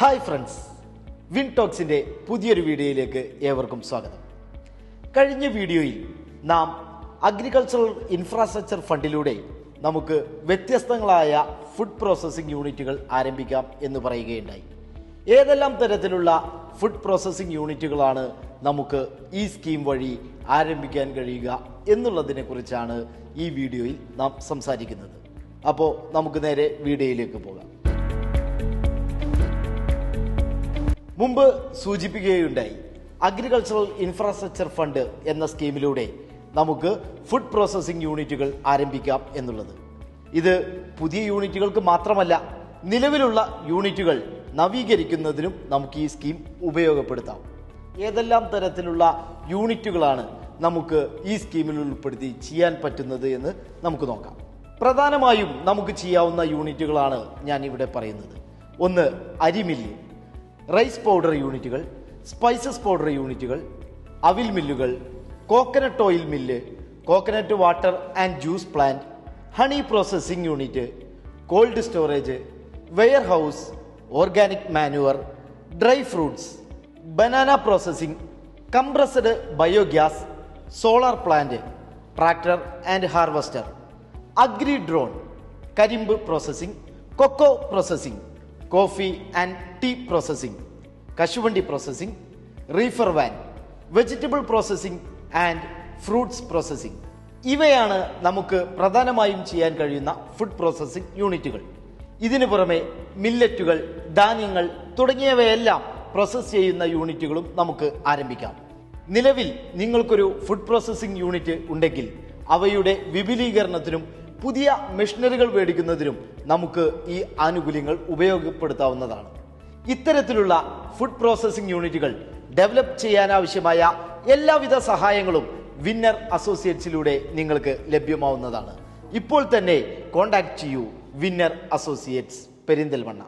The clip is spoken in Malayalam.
ഹായ് ഫ്രണ്ട്സ് വിൻ ടോക്സിന്റെ പുതിയൊരു വീഡിയോയിലേക്ക് ഏവർക്കും സ്വാഗതം. കഴിഞ്ഞ വീഡിയോയിൽ നാം അഗ്രികൾച്ചറൽ ഇൻഫ്രാസ്ട്രക്ചർ ഫണ്ടിലൂടെ നമുക്ക് വ്യത്യസ്തങ്ങളായ ഫുഡ് പ്രോസസ്സിംഗ് യൂണിറ്റുകൾ ആരംഭിക്കാം എന്ന് പറയുകയുണ്ടായി. ഏതെല്ലാം തരത്തിലുള്ള ഫുഡ് പ്രോസസ്സിംഗ് യൂണിറ്റുകളാണ് നമുക്ക് ഈ സ്കീം വഴി ആരംഭിക്കാൻ കഴിയുക എന്നുള്ളതിനെക്കുറിച്ചാണ് ഈ വീഡിയോയിൽ നാം സംസാരിക്കുന്നത്. അപ്പോൾ നമുക്ക് നേരെ വീഡിയോയിലേക്ക് പോകാം. മുമ്പ് സൂചിപ്പിക്കുകയുണ്ടായി. അഗ്രികൾച്ചറൽ ഇൻഫ്രാസ്ട്രക്ചർ ഫണ്ട് എന്ന സ്കീമിലൂടെ നമുക്ക് ഫുഡ് പ്രോസസ്സിംഗ് യൂണിറ്റുകൾ ആരംഭിക്കാം എന്നുള്ളത്. ഇത് പുതിയ യൂണിറ്റുകൾക്ക് മാത്രമല്ല നിലവിലുള്ള യൂണിറ്റുകൾ നവീകരിക്കുന്നതിനും നമുക്ക് ഈ സ്കീം ഉപയോഗപ്പെടുത്താം. ഏതെല്ലാം തരത്തിലുള്ള യൂണിറ്റുകളാണ് നമുക്ക് ഈ സ്കീമിൽ ഉൾപ്പെടുത്തി ചെയ്യാൻ പറ്റുന്നത് എന്ന് നമുക്ക് നോക്കാം. പ്രധാനമായും നമുക്ക് ചെയ്യാവുന്ന യൂണിറ്റുകളാണ് ഞാൻ ഇവിടെ പറയുന്നത്. ഒന്ന് അരിമില്ല്. റൈസ് പൗഡർ യൂണിറ്റുകൾ സ്പൈസസ് പൗഡർ യൂണിറ്റുകൾ അവിൽ മില്ലുകൾ coconut oil mill coconut water and juice plant honey processing unit cold storage warehouse organic manure dry fruits banana processing compressed biogas solar plant tractor and harvester agri drone കരിമ്പ് processing cocoa processing. Coffee and tea processing കശുവണ്ടി processing reefer van vegetable processing and fruits processing. ഇവയാണ് നമുക്ക് പ്രധാനമായും ചെയ്യാൻ കഴിയുന്ന ഫുഡ് പ്രോസസ്സിംഗ് യൂണിറ്റുകൾ. ഇതിനു പുറമെ മില്ലറ്റുകൾ ധാന്യങ്ങൾ തുടങ്ങിയവയെല്ലാം പ്രോസസ്സ് ചെയ്യുന്ന യൂണിറ്റുകളും നമുക്ക് ആരംഭിക്കാം. നിലവിൽ നിങ്ങൾക്കൊരു ഫുഡ് പ്രോസസ്സിംഗ് യൂണിറ്റ് ഉണ്ടെങ്കിൽ അവയുടെ വിപുലീകരണത്തിനും പുതിയ മെഷീനറികൾ മേടിക്കുന്നതിനും നമുക്ക് ഈ ആനുകൂല്യങ്ങൾ ഉപയോഗപ്പെടുത്താവുന്നതാണ്. ഇത്തരത്തിലുള്ള ഫുഡ് പ്രോസസ്സിംഗ് യൂണിറ്റുകൾ ഡെവലപ്പ് ചെയ്യാനാവശ്യമായ എല്ലാവിധ സഹായങ്ങളും വിന്നർ അസോസിയേറ്റ്സിലൂടെ നിങ്ങൾക്ക് ലഭ്യമാവുന്നതാണ്. ഇപ്പോൾ തന്നെ കോൺടാക്ട് ചെയ്യൂ വിന്നർ അസോസിയേറ്റ്സ് പെരിന്തൽമണ്ണ.